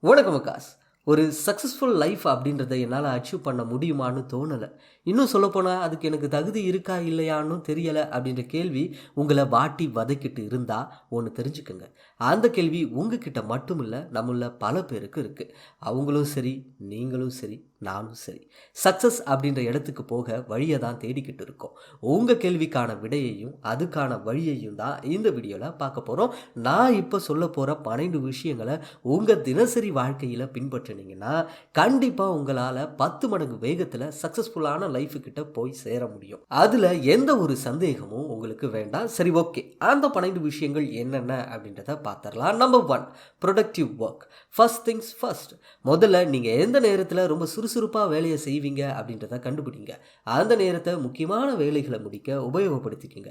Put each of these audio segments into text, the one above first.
வணக்கம் விகாஸ். ஒரு successful life அப்படின்றத என்னால் அச்சீவ் பண்ண முடியுமான்னு தோணலை. இன்னும் சொல்லப்போனால் அதுக்கு எனக்கு தகுதி இருக்கா இல்லையான்னு தெரியலை அப்படின்ற கேள்வி உங்களை வாட்டி வதக்கிட்டு இருந்தால் ஒன்று தெரிஞ்சுக்கோங்க. அந்த கேள்வி உங்ககிட்ட மட்டும் இல்லை நம்மள பல பேருக்கு இருக்குது அவங்களும் சரி நீங்களும் சரி நானும் சரி. சக்ஸஸ் அப்படின்ற இடத்துக்கு போக வழியை தான் தேடிக்கிட்டு இருக்கோம். உங்கள் கேள்விக்கான விடையையும் அதுக்கான வழியையும் தான் இந்த வீடியோவில் பார்க்க போகிறோம் நான் இப்போ சொல்ல போகிற பன்னெண்டு விஷயங்களை உங்கள் தினசரி வாழ்க்கையில் பின்பற்றினீங்கன்னா கண்டிப்பாக உங்களால் பத்து மடங்கு வேகத்தில் சக்ஸஸ்ஃபுல்லான லைஃபுக்கிட்ட போய் சேர முடியும். அதில் எந்த ஒரு சந்தேகமும் உங்களுக்கு வேண்டாம். சரி ஓகே அந்த பன்னெண்டு விஷயங்கள் என்னென்ன அப்படின்றத பார்த்துடலாம். Number one productive work first things first முதல்ல நீங்கள் எந்த நேரத்தில் ரொம்ப சுறுசுறுப்பாக வேலையை செய்வீங்க அப்படின்றத கண்டுபிடிங்க. அந்த நேரத்தை முக்கியமான வேலைகளை முடிக்க உபயோகப்படுத்திக்கிங்க.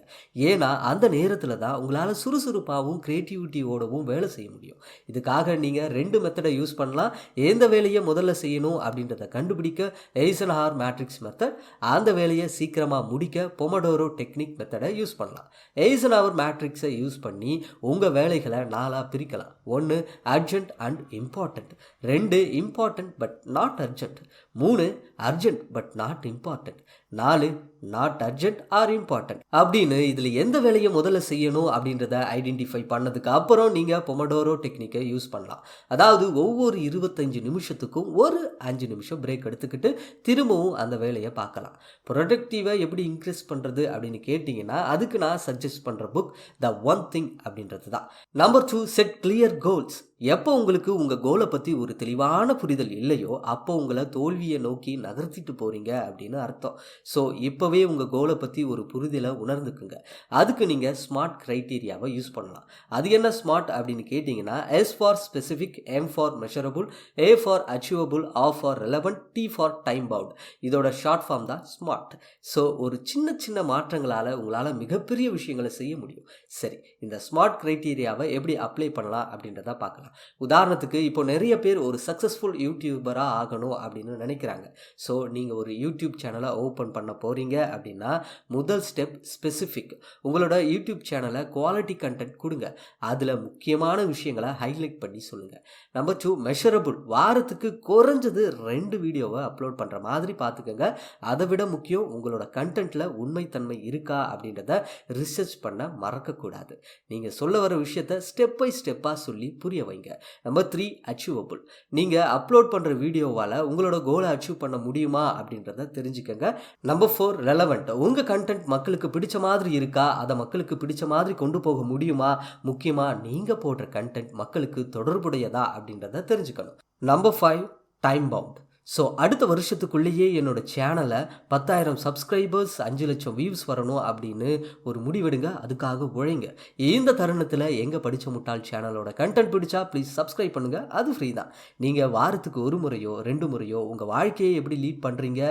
ஏன்னா அந்த நேரத்தில் தான் உங்களால் சுறுசுறுப்பாகவும் க்ரியேட்டிவிட்டியோடவும் வேலை செய்ய முடியும். இதுக்காக நீங்கள் ரெண்டு மெத்தடை யூஸ் பண்ணலாம். எந்த வேலையை முதல்ல செய்யணும் அப்படின்றத கண்டுபிடிக்க எய்சன் ஹார் மேட்ரிக்ஸ் மெத்தட் அந்த வேலையை சீக்கிரமாக முடிக்க பொமடோரோ டெக்னிக் மெத்தடை யூஸ் பண்ணலாம். எய்சன் அவர் மேட்ரிக்ஸை யூஸ் பண்ணி உங்கள் வேலைகளை நாளாக பிரிக்கலாம். ஒன்று அர்ஜென்ட் அண்ட் இம்பார்ட்டண்ட் ரெண்டு இம்பார்ட்டண்ட் பட் நாட் அர்ஜென்ட் மூணு அர்ஜென்ட் பட் நாட் இம்பார்ட்டண்ட் நாலு நாட் அர்ஜென்ட் ஆர் இம்பார்ட்டன்ட் அப்படின்னு இதில் எந்த வேலையை முதல்ல செய்யணும் அப்படின்றத ஐடென்டிஃபை பண்ணதுக்கு அப்புறம் நீங்கள் பொமடோரோ டெக்னிக்கை யூஸ் பண்ணலாம். அதாவது ஒவ்வொரு இருபத்தஞ்சு நிமிஷத்துக்கும் ஒரு அஞ்சு நிமிஷம் பிரேக் எடுத்துக்கிட்டு திரும்பவும் அந்த வேலையை பார்க்கலாம். ப்ரொடக்டிவை எப்படி இன்க்ரீஸ் பண்ணுறது அப்படின்னு கேட்டிங்கன்னா அதுக்கு நான் சஜஸ்ட் பண்ணுற புக் த ஒன் திங் அப்படின்றது தான். Number two set clear goals எப்போ உங்களுக்கு உங்கள் கோலை பற்றி ஒரு தெளிவான புரிதல் இல்லையோ அப்போ உங்களை தோல்வியை நோக்கி நகர்த்திட்டு போகிறீங்க அப்படின்னு அர்த்தம். ஸோ இப்போவே உங்கள் கோலை பற்றி ஒரு புரிதலை உணர்ந்துக்குங்க. அதுக்கு நீங்கள் ஸ்மார்ட் க்ரைட்டீரியாவை யூஸ் பண்ணலாம். அது என்ன ஸ்மார்ட் அப்படின்னு கேட்டிங்கன்னா S for specific M for measurable A for achievable R for relevant T for time bound இதோட ஷார்ட் ஃபார்ம் தான் ஸ்மார்ட் ஸோ ஒரு சின்ன சின்ன மாற்றங்களால் உங்களால் மிகப்பெரிய விஷயங்களை செய்ய முடியும். சரி இந்த ஸ்மார்ட் க்ரைட்டீரியாவை எப்படி அப்ளை பண்ணலாம் அப்படின்றத பார்க்கலாம். உதாரணத்துக்கு இப்போ நிறைய பேர் ஒரு சக்ஸஸ்ஃபுல் யூடியூபராக ஆகணும் அப்படின்னு நினைக்கிறாங்க. ஸோ நீங்கள் ஒரு யூடியூப் சேனலை ஓப்பன் பண்ண போகிறீங்க அப்படின்னா முதல் ஸ்டெப் ஸ்பெசிஃபிக் உங்களோட யூடியூப் சேனலை குவாலிட்டி கண்டென்ட் கொடுங்க. அதில் முக்கியமான விஷயங்களை ஹைலைட் பண்ணி சொல்லுங்கள் நம்பர் டூ மெஷரபுள் வாரத்துக்கு குறைஞ்சது ரெண்டு வீடியோவை அப்லோட் பண்ணுற மாதிரி பார்த்துக்கோங்க. அதை விட முக்கியம் உங்களோட கண்டென்ட்டில் உண்மைத்தன்மை இருக்கா அப்படின்றத ரிசர்ச் பண்ண மறக்கக்கூடாது. நீங்கள் சொல்ல வர விஷயத்த ஸ்டெப் பை ஸ்டெப்பாக சொல்லி புரிய வைங்க. நம்பர் த்ரீ அச்சீவபிள் நீங்கள் அப்லோட் பண்ணுற வீடியோவால் உங்களோட கோலை அச்சீவ் பண்ண முடியுமா அப்படின்றத தெரிஞ்சுக்கங்க. நம்பர் ஃபோர் ரெலவெண்ட் உங்கள் கண்டென்ட் மக்களுக்கு பிடிச்ச மாதிரி இருக்கா? அதை மக்களுக்கு பிடிச்ச மாதிரி கொண்டு போக முடியுமா? முக்கியமாக நீங்கள் போடுற கண்டென்ட் மக்களுக்கு தொடர்புடையதா அப்படின்றத தெரிஞ்சுக்கணும். Number five time bound so அடுத்த வருஷத்துக்குள்ளேயே என்னோட சேனலை பத்தாயிரம் சப்ஸ்கிரைபர்ஸ் அஞ்சு லட்சம் வியூஸ் வரணும் அப்படின்னு ஒரு முடிவெடுங்க. அதுக்காக உழைங்க. இந்த தருணத்தில் எங்கே படித்த முட்டாள் சேனலோட கண்டென்ட் பிடிச்சா ப்ளீஸ் சப்ஸ்கிரைப் பண்ணுங்கள் அது ஃப்ரீ தான். நீங்கள் வாரத்துக்கு ஒரு முறையோ ரெண்டு முறையோ உங்கள் வாழ்க்கையை எப்படி லீட் பண்ணுறீங்க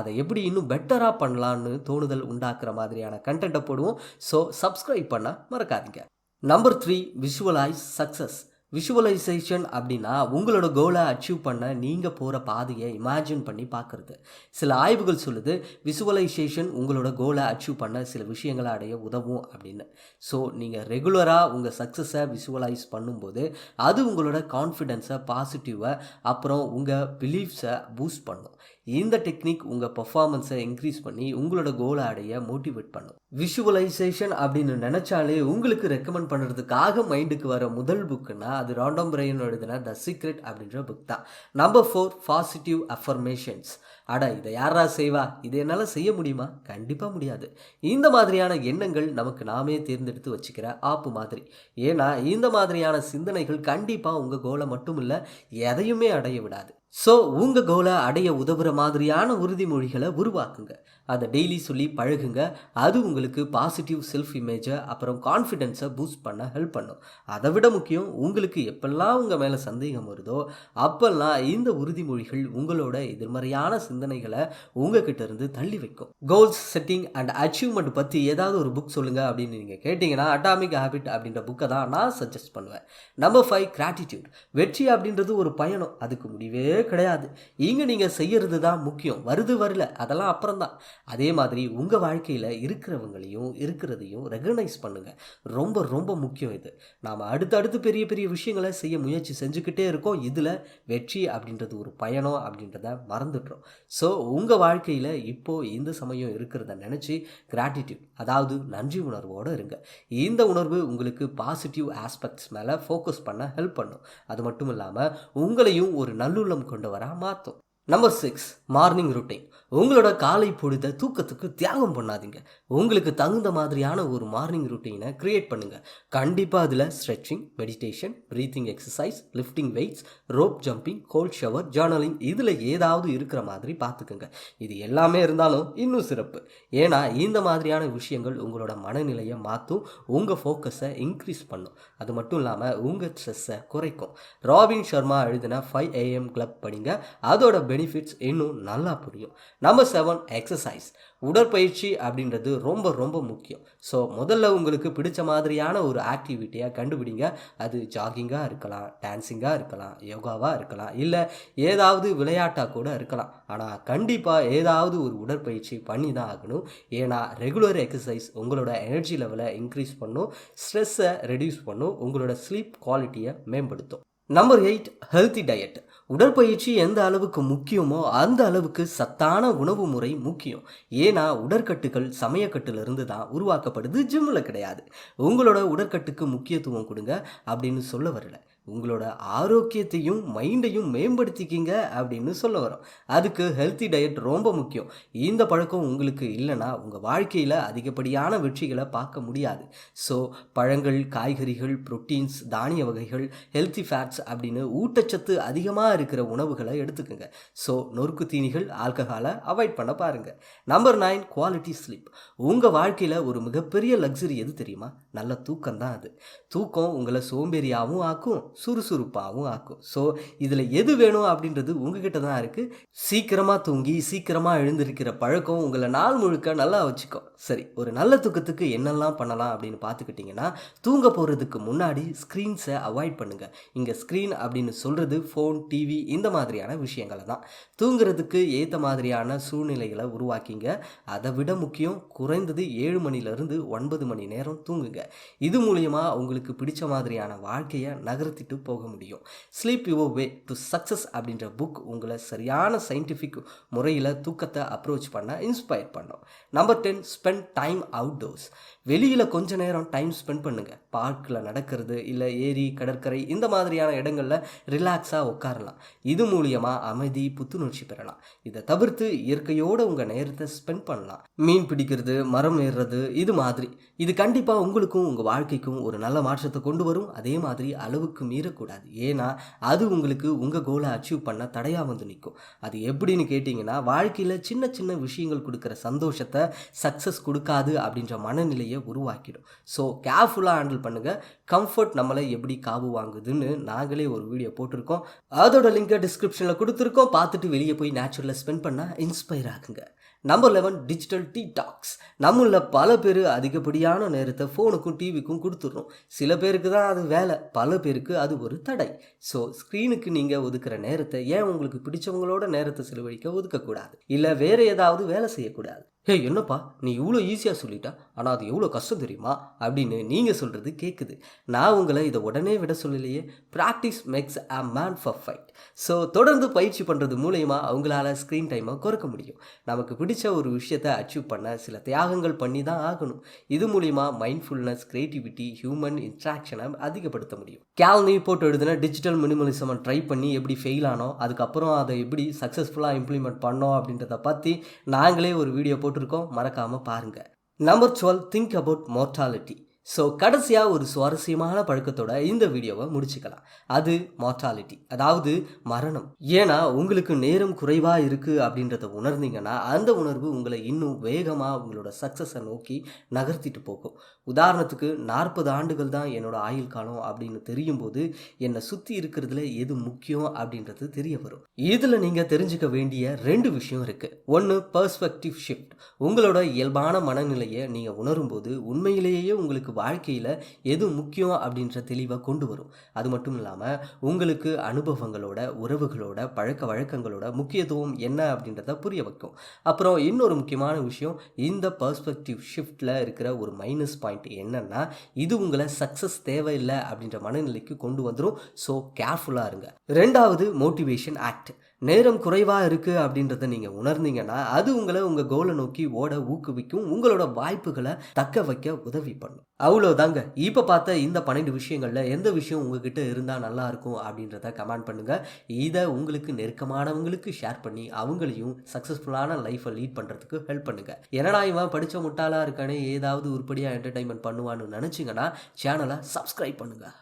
அதை எப்படி இன்னும் பெட்டராக பண்ணலான்னு தோணுதல் உண்டாக்குற மாதிரியான கண்டென்ட்டை போடுவோம். ஸோ சப்ஸ்கிரைப் பண்ண மறக்காதீங்க. Number three visualise success visualisation அப்படின்னா உங்களோட கோலை அச்சீவ் பண்ண நீங்கள் போகிற பாதையை இமேஜின் பண்ணி பார்க்குறது. சில ஆய்வுகள் சொல்லுது விஷுவலைசேஷன் உங்களோட கோலை அச்சீவ் பண்ண சில விஷயங்களை அடைய உதவும் அப்படின்னு. ஸோ நீங்கள் ரெகுலராக உங்கள் சக்ஸஸை விஷுவலைஸ் பண்ணும்போது அது உங்களோட கான்ஃபிடென்ஸை பாசிட்டிவை அப்புறம் உங்கள் பிலீஃப்ஸை பூஸ்ட் பண்ணும். இந்த டெக்னிக் உங்கள் பர்ஃபார்மன்ஸை இன்க்ரீஸ் பண்ணி உங்களோட கோலை அடைய மோட்டிவேட் பண்ணும். விஷுவலைசேஷன் அப்படின்னு நினச்சாலே உங்களுக்கு ரெக்கமெண்ட் பண்ணுறதுக்காக மைண்டுக்கு வர முதல் புக்குன்னா அது ராண்டம் பிரெயின் எழுதின த சீக்ரெட் அப்படின்ற புக் தான். நம்பர் ஃபோர் பாசிட்டிவ் அஃபர்மேஷன்ஸ் அடா இதை யாரா செய்வா? இதை என்னால் செய்ய முடியுமா? கண்டிப்பாக முடியாது. இந்த மாதிரியான எண்ணங்கள் நமக்கு நாமே தேர்ந்தெடுத்து வச்சுக்கிற ஆப்பு மாதிரி. ஏன்னா இந்த மாதிரியான சிந்தனைகள் கண்டிப்பாக உங்கள் கோலை மட்டும் இல்லை எதையுமே அடைய விடாது. ஸோ உங்கள் கோலை அடைய உதவுற மாதிரியான உறுதிமொழிகளை உருவாக்குங்க. அதை டெய்லி சொல்லி பழகுங்க. அது உங்களுக்கு பாசிட்டிவ் செல்ஃப் இமேஜை அப்புறம் கான்ஃபிடென்ஸை பூஸ்ட் பண்ண ஹெல்ப் பண்ணும். அதை விட முக்கியம் உங்களுக்கு எப்பெல்லாம் உங்கள் மேலே சந்தேகம் வருதோ அப்பெல்லாம் இந்த உறுதிமொழிகள் உங்களோட எதிர்மறையான சிந்தனைகளை உங்ககிட்ட இருந்து தள்ளி வைக்கும். கோல்ஸ் செட்டிங் அண்ட் அச்சீவ்மெண்ட் பற்றி ஏதாவது ஒரு புக் சொல்லுங்கள் அப்படின்னு நீங்கள் கேட்டிங்கன்னா அட்டாமிக் ஹேபிட் அப்படின்ற புக்கை தான் நான் சஜஸ்ட் பண்ணுவேன். நம்பர் ஃபைவ் கிராட்டிடியூட் வெற்றி அப்படின்றது ஒரு பயணம். அதுக்கு முடிவே கிடையாது. இங்கே நீங்கள் செய்யறது தான் முக்கியம். வருது வரல. அதெல்லாம் அப்புறம்தான் அதே மாதிரி உங்கள் வாழ்க்கையில் இருக்கிறவங்களையும் இருக்கிறதையும் ரெகனைஸ் பண்ணுங்கள் ரொம்ப ரொம்ப முக்கியம் இது. நாம் அடுத்தடுத்து பெரிய பெரிய விஷயங்களை செய்ய முயற்சி செஞ்சுக்கிட்டே இருக்கோம். இதில் வெற்றி அப்படின்றது ஒரு பயணம் அப்படின்றத மறந்துடுறோம். ஸோ உங்கள் வாழ்க்கையில் இப்போது இந்த சமயம் இருக்கிறத நினச்சி கிராட்டிடியூட் அதாவது நன்றி உணர்வோடு இருங்க. இந்த உணர்வு உங்களுக்கு பாசிட்டிவ் ஆஸ்பெக்ட்ஸ் மேலே ஃபோக்கஸ் பண்ண ஹெல்ப் பண்ணும். அது மட்டும் இல்லாமல் உங்களையும் ஒரு நல்லுள்ளம் கொண்டு வர மாற்றும் நம்பர் சிக்ஸ் மார்னிங் ரொட்டீன் உங்களோட காலை பொழுத தூக்கத்துக்கு தியாகம் பண்ணாதீங்க. உங்களுக்கு தகுந்த மாதிரியான ஒரு மார்னிங் ருட்டீனை கிரியேட் பண்ணுங்கள் கண்டிப்பாக அதில் stretching meditation breathing exercise lifting weights rope jumping cold shower journaling இதில் ஏதாவது இருக்கிற மாதிரி பார்த்துக்குங்க. இது எல்லாமே இருந்தாலும் இன்னும் சிறப்பு. ஏன்னா இந்த மாதிரியான விஷயங்கள் உங்களோட மனநிலையை மாற்றும் உங்கள் ஃபோக்கஸை இன்க்ரீஸ் பண்ணும். அது மட்டும் இல்லாமல் உங்கள் ஸ்ட்ரெஸ்ஸை குறைக்கும். ராபின் சர்மா எழுதின ஃபைவ் ஏஎம் கிளப் படிங்க. அதோட பெனிஃபிட்ஸ் இன்னும் நல்லா புரியும். நம்பர் செவன் எக்ஸசைஸ் உடற்பயிற்சி அப்படின்றது ரொம்ப ரொம்ப முக்கியம். ஸோ முதல்ல உங்களுக்கு பிடிச்ச மாதிரியான ஒரு ஆக்டிவிட்டியாக கண்டுபிடிங்க. அது ஜாகிங்காக இருக்கலாம் டான்ஸிங்காக இருக்கலாம் யோகாவாக இருக்கலாம் இல்லை ஏதாவது விளையாட்டாக கூட இருக்கலாம். ஆனால் கண்டிப்பாக ஏதாவது ஒரு உடற்பயிற்சி பண்ணி தான் ஆகணும். ஏன்னா ரெகுலர் எக்ஸசைஸ் உங்களோட எனர்ஜி லெவலை இன்க்ரீஸ் பண்ணும் ஸ்ட்ரெஸ்ஸை ரெடியூஸ் பண்ணும் உங்களோட ஸ்லீப் குவாலிட்டியை மேம்படுத்தும். நம்பர் எயிட் ஹெல்த்தி டயட் உடற்பயிற்சி எந்த அளவுக்கு முக்கியமோ அந்த அளவுக்கு சத்தான உணவு முறை முக்கியம். ஏன்னா உடற்கட்டுகள் சமயக்கட்டிலிருந்து தான் உருவாக்கப்படுது. ஜிம்மில் கிடையாது. உங்களோட உடற்கட்டுக்கு முக்கியத்துவம் கொடுங்க அப்படின்னு சொல்ல வரல. உங்களோட ஆரோக்கியத்தையும் மைண்டையும் மேம்படுத்திக்கிங்க அப்படின்னு சொல்ல வரோம். அதுக்கு ஹெல்த்தி டயட் ரொம்ப முக்கியம். இந்த பழக்கம் உங்களுக்கு இல்லைன்னா உங்கள் வாழ்க்கையில் அதிகப்படியான வெற்றிகளை பார்க்க முடியாது. ஸோ பழங்கள் காய்கறிகள் புரோட்டீன்ஸ் தானிய வகைகள் ஹெல்த்தி ஃபேட்ஸ் அப்படின்னு ஊட்டச்சத்து அதிகமாக இருக்கிற உணவுகளை எடுத்துக்கோங்க. ஸோ நொறுக்கு தீனிகள் ஆல்கஹாலை அவாய்ட் பண்ண பாருங்கள் நம்பர் நைன் குவாலிட்டி ஸ்லீப் உங்கள் வாழ்க்கையில் ஒரு மிகப்பெரிய லக்ஸரி எது தெரியுமா? நல்ல தூக்கம் தான் அது. தூக்கம் உங்களை சோம்பேறியாகவும் ஆக்கும். சுறுசுறுப்பாகவும் ஆக்கும். ஸோ இதில் எது வேணும் அப்படின்றது உங்ககிட்ட தான் இருக்குது சீக்கிரமாக தூங்கி சீக்கிரமாக எழுந்திருக்கிற பழக்கம் உங்களை நாள் முழுக்க நல்லா வச்சுக்கும். சரி ஒரு நல்ல தூக்கத்துக்கு என்னெல்லாம் பண்ணலாம் அப்படின்னு பார்த்துக்கிட்டிங்கன்னா தூங்க போகிறதுக்கு முன்னாடி ஸ்க்ரீன்ஸை அவாய்ட் பண்ணுங்கள் இங்கே ஸ்க்ரீன் அப்படின்னு சொல்கிறது ஃபோன் டிவி இந்த மாதிரியான விஷயங்களை தான். தூங்குறதுக்கு ஏற்ற மாதிரியான சூழ்நிலைகளை உருவாக்கிங்க. அதை விட முக்கியம் குறைந்தது ஏழு மணிலேருந்து ஒன்பது மணி நேரம் தூங்குங்க. இது மூலியமாக உங்களுக்கு பிடிச்ச மாதிரியான வாழ்க்கையை நகர்த்திட்டு போக முடியும். Sleep your way to success அப்படின்ற புக் உங்களை சரியான சயின்டிஃபிக் முறையில் தூக்கத்தை அப்ரோச் பண்ண இன்ஸ்பயர் பண்ணும். Number ten spend time outdoors வெளியில் கொஞ்ச நேரம் டைம் ஸ்பெண்ட் பண்ணுங்கள் பார்க்கில் நடக்கிறது இல்லை ஏரி கடற்கரை இந்த மாதிரியான இடங்களில் ரிலாக்ஸாக உட்காரலாம். இது மூலியமாக அமைதி புத்துணர்ச்சி பெறலாம். இதை தவிர்த்து இயற்கையோடு உங்கள் நேரத்தை ஸ்பெண்ட் பண்ணலாம். மீன் பிடிக்கிறது மரம் ஏறுறது இது மாதிரி. இது கண்டிப்பாக உங்களுக்கும் உங்கள் வாழ்க்கைக்கும் ஒரு நல்ல மாற்றத்தை கொண்டு வரும். அதே மாதிரி அளவுக்கு மீறக்கூடாது. ஏன்னா அது உங்களுக்கு உங்கள் கோலை அச்சீவ் பண்ண தடையாக வந்து நிற்கும் அது எப்படின்னு கேட்டிங்கன்னா வாழ்க்கையில் சின்ன சின்ன விஷயங்கள் கொடுக்குற சந்தோஷத்தை சக்ஸஸ் கொடுக்காது அப்படின்ற மனநிலையை உருவாக்கிடும். ஸோ கேர்ஃபுல்லாக ஹேண்டில் பண்ணுங்கள் கம்ஃபர்ட் நம்மளை எப்படி காவு வாங்குதுன்னு நாங்களே ஒரு வீடியோ போட்டிருக்கோம். அதோட லிங்கை டிஸ்கிரிப்ஷனில் கொடுத்துருக்கோம். பார்த்துட்டு வெளியே போய் நேச்சுரலாக ஸ்பெண்ட் பண்ணால் இன்ஸ்பயர் ஆகுங்க. Number eleven digital detox நம்மள பல பேர் அதிகப்படியான நேரத்தை ஃபோனுக்கும் டிவிக்கும் கொடுத்துட்றோம். சில பேருக்கு தான் அது வேலை பல பேருக்கு அது ஒரு தடை. ஸோ ஸ்க்ரீனுக்கு நீங்கள் ஒதுக்குற நேரத்தை ஏன் உங்களுக்கு பிடிச்சவங்களோட நேரத்தை செலவழிக்க ஒதுக்கக்கூடாது? இல்லை வேறு ஏதாவது வேலை செய்யக்கூடாது? ஹே என்னப்பா நீ இவ்வளோ ஈஸியாக சொல்லிட்டா. ஆனால் அது எவ்வளோ கஷ்டம் தெரியுமா? அப்படின்னு நீங்கள் சொல்கிறது கேட்குது நான் உங்களை இதை உடனே விட சொல்லலையே. Practice makes a man perfect so தொடர்ந்து பயிற்சி பண்ணுறது மூலயமா அவங்களால ஸ்க்ரீன் டைமை குறைக்க முடியும். நமக்கு பிடிச்ச ஒரு விஷயத்தை அச்சீவ் பண்ண சில தியாகங்கள் பண்ணி தான் ஆகணும். இது மூலிமா மைண்ட்ஃபுல்னஸ் க்ரியேட்டிவிட்டி ஹியூமன் இன்ட்ராக்ஷனை அதிகப்படுத்த முடியும். கேல்னி போட்டு எழுதுன டிஜிட்டல் மினிமலிசமை ட்ரை பண்ணி எப்படி ஃபெயில் ஆனோம் அதுக்கப்புறம் அதை எப்படி சக்ஸஸ்ஃபுல்லாக இம்ப்ளிமெண்ட் பண்ணோம் அப்படின்றத பற்றி நாங்களே ஒரு வீடியோ போட்டிருக்கோம். மறக்காமல் பாருங்கள் number twelve think about mortality so கடைசியாக ஒரு சுவாரஸ்யமான பழக்கத்தோட இந்த வீடியோவை முடிச்சுக்கலாம். அது மார்டாலிட்டி அதாவது மரணம். ஏன்னா உங்களுக்கு நேரம் குறைவாக இருக்குது அப்படின்றத உணர்ந்தீங்கன்னா அந்த உணர்வு உங்களை இன்னும் வேகமாக உங்களோட சக்ஸஸை நோக்கி நகர்த்திட்டு போகும். உதாரணத்துக்கு நாற்பது ஆண்டுகள் தான் என்னோட ஆயுள் காலம் அப்படின்னு தெரியும் போது என்னை சுற்றி இருக்கிறதுல எது முக்கியம் அப்படின்றது தெரிய வரும். இதில் நீங்கள் தெரிஞ்சுக்க வேண்டிய ரெண்டு விஷயம் இருக்குது ஒன்று பர்ஸ்பெக்டிவ் ஷிஃப்ட் உங்களோட இயல்பான மனநிலையை நீங்கள் உணரும்போது உண்மையிலேயே உங்களுக்கு வாழ்க்கையில் எது முக்கியம் அப்படின்ற தெளிவை கொண்டு வரும். அது மட்டும் இல்லாமல் உங்களுக்கு அனுபவங்களோட உறவுகளோட பழக்க வழக்கங்களோட முக்கியத்துவம் என்ன அப்படின்றத புரிய வைக்கும். அப்புறம் இன்னொரு முக்கியமான விஷயம் இந்த பர்ஸ்பெக்டிவ் ஷிஃப்டில் இருக்கிற ஒரு மைனஸ் பாயிண்ட் என்னன்னா இது உங்களை சக்ஸஸ் தேவையில்லை அப்படின்ற மனநிலைக்கு கொண்டு வந்துடும் ஸோ கேர்ஃபுல்லாக இருங்க. ரெண்டாவது மோட்டிவேஷன் ஆக்ட் நேரம் குறைவாக இருக்குது அப்படின்றத நீங்கள் உணர்ந்தீங்கன்னா அது உங்களை உங்கள் கோலை நோக்கி ஓட ஊக்குவிக்கும் உங்களோட வாய்ப்புகளை தக்க வைக்க உதவி பண்ணும். அவ்வளோதாங்க இப்போ பார்த்த இந்த பன்னெண்டு விஷயங்களில் எந்த விஷயம் உங்ககிட்ட இருந்தால் நல்லாயிருக்கும் அப்படின்றத கமெண்ட் பண்ணுங்கள் இதை உங்களுக்கு நெருக்கமானவங்களுக்கு ஷேர் பண்ணி அவங்களையும் சக்ஸஸ்ஃபுல்லான லைஃப்பை லீட் பண்ணுறதுக்கு ஹெல்ப் பண்ணுங்கள் என்னடா இவன் படித்த முட்டாளாக இருக்கானே ஏதாவது உருப்படியாக என்டர்டைன்மெண்ட் பண்ணுவான்னு நினச்சிங்கன்னா சேனலை சப்ஸ்கிரைப் பண்ணுங்கள்